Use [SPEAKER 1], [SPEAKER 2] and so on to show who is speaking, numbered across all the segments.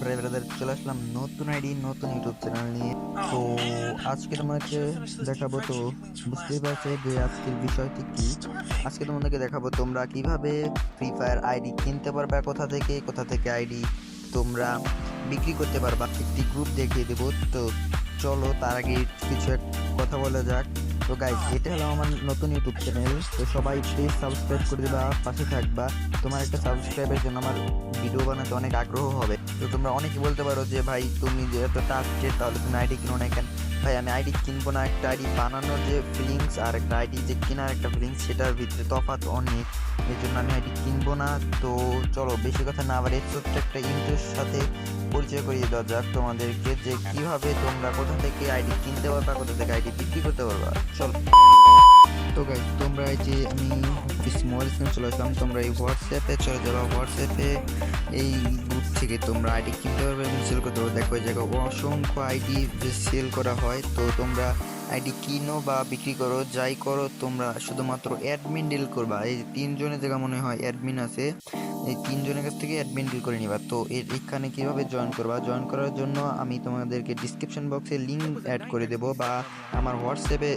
[SPEAKER 1] ব্রাই brother চলে আসলাম নতুন ID, নতুন ইউটিউব চ্যানেল নিয়ে। তো আজকে তোমাদেরকে দেখাবো তো, বুঝতেই পারছ যে আজকের বিষয়টি কি? আজকে তোমাদেরকে দেখাবো তোমরা কীভাবে ফ্রি ফায়ার আইডি কিনতে পারবে, কোথা থেকে কোথা থেকে আইডি তোমরা বিক্রি করতে পারবা, একটি গ্রুপ দেখিয়ে দেবো। তো চলো, তার আগে কিছু এক কথা বলা যাক। তো গাইজ এটা হলো আমার নতুন ইউটিউব চ্যানেল তো সবাই প্লিজ সাবস্ক্রাইব করে দিবা, পাশে থাকবা। তোমার একটা সাবস্ক্রাইবের জন্য আমার ভিডিও বানাতে অনেক আগ্রহ হবে। তো তোমরা অনেকে বলতে পারো যে, ভাই, তুমি যে এত টাস্টেড তাহলে তুমি আইডি কিনো না কেন? ভাই, আমি আইডি কিনবো না। একটা আইডি বানানোর যে ফিলিংস আর একটা আইডি যে কেনার একটা ফিলিংস সেটার ভিতরে তফাৎ অনেক। এই জন্য আমি আইডি কিনবো না। তো চলো, বেশি কথা না আবার ছোট্ট একটা ইন্টারের সাথে পরিচয় করিয়ে দেওয়া যাক তোমাদেরকে যে কীভাবে তোমরা কোথা থেকে আইডি কিনতে পারবা, কোথা থেকে আইডি বিক্রি করতে পারবা। চলো। তো গাইজ তোমরা এই যে আমি মোবাইল স্ক্রিনে চলে আসলাম, তোমরা এই হোয়াটসঅ্যাপে চলে যাবা। হোয়াটসঅ্যাপে এই গ্রুপ থেকে তোমরা আইডি কিনতে পারবে? এবং সেল করতে পারবে। দেখো জায়গায় অসংখ্য আইডি সেল করা হয়, তো তোমরা আইডি কিনো বা বিক্রি করো, যাই করো, তোমরা শুধুমাত্র অ্যাডমিন ডিল করবা। এই তিনজনের জায়গা মনে হয় অ্যাডমিন আছে। এই তিনজনের কাছ থেকে অ্যাডমিন ডিল করে নিবা। তো এর এখানে কীভাবে জয়েন করবা? জয়েন করার জন্য আমি তোমাদেরকে ডিসক্রিপশন বক্সে লিঙ্ক অ্যাড করে দেবো বা আমার হোয়াটসঅ্যাপে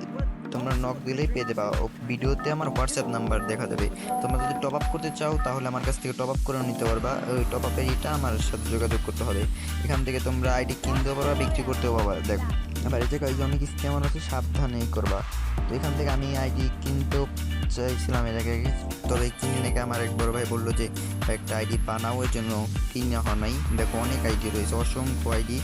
[SPEAKER 1] তোমরা নক দিলেই পেয়ে ও ভিডিওতে আমার হোয়াটসঅ্যাপ নাম্বার দেখা দেবে। তোমরা যদি টপ আপ করতে চাও, তাহলে আমার কাছ থেকে টপ আপ করে নিতে পারবা। ওই টপ আপের ইটা আমার সাথে যোগাযোগ করতে হবে। এখান থেকে তোমরা আইডি কিনতেও পারবা, বিক্রি করতেও পারবা। দেখো, এবার এই জায়গায় অনেক স্ক্যামার আছে সাবধানে করবা। তো এখান থেকে আমি আইডি কিনতেও চাইছিলাম এর আগে। তবে কিনে নাকি আমার এক বড় ভাই বলল যে, একটা আইডি বানাও, এর জন্য কিনে হওয়া নাই। দেখো অনেক আইডি রয়েছে, অসংখ্য আইডি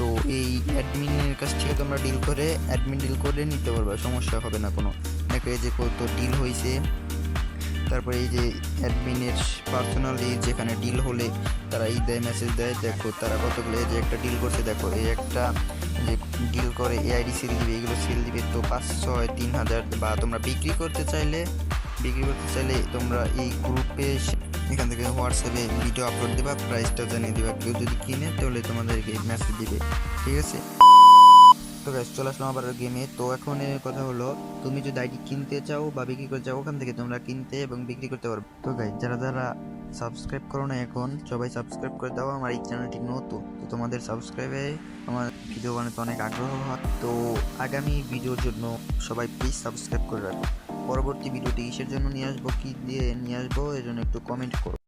[SPEAKER 1] তো এই অ্যাডমিনের কাছ থেকে তোমরা ডিল করে অ্যাডমিন ডিল করে নিতে পারবে, সমস্যা হবে না কোনো। দেখো এই যে কত ডিল হয়েছে তারপরে এই যে অ্যাডমিনের পার্সোনালি যেখানে ডিল হলে তারা এই দেয় মেসেজ দেয়, দেখো তারা কতগুলো এই যে একটা ডিল করছে, দেখো এই একটা যে ডিল করে এ এআইডি সেল দিবে, এগুলো সেল দিবে, তো পাঁচ, ছয়, তিন হাজার বা তোমরা বিক্রি করতে চাইলে, বিক্রি করতে চাইলে তোমরা এই গ্রুপে এখান থেকে হোয়াটসঅ্যাপে ভিডিও আপলোড দেবা প্রাইসটাও জানিয়ে দেবা। কেউ যদি কিনে, তাহলে তোমাদেরকে মেসেজ দিবে, ঠিক আছে? তো গ্যাস চলে আসলাম আবার গেমে তো এখন কথা হলো, তুমি যদি আইডি কিনতে চাও বা বিক্রি করতে চাও, ওখান থেকে তোমরা কিনতে এবং বিক্রি করতে পারবে। তো গাইজ যারা যারা সাবস্ক্রাইব করো না এখন, সবাই সাবস্ক্রাইব করে দাও। আমার এই চ্যানেলটি নতুন, তো তোমাদের সাবস্ক্রাইবে আমার ভিডিও বানাতে অনেক আগ্রহ হয়। তো আগামী ভিডিওর জন্য সবাই প্লিজ সাবস্ক্রাইব করে রাখো। পরবর্তী ভিডিওটি কিসের জন্য নিয়ে আসব, কি দিয়ে নিয়ে আসব এর জন্য একটু কমেন্ট করো।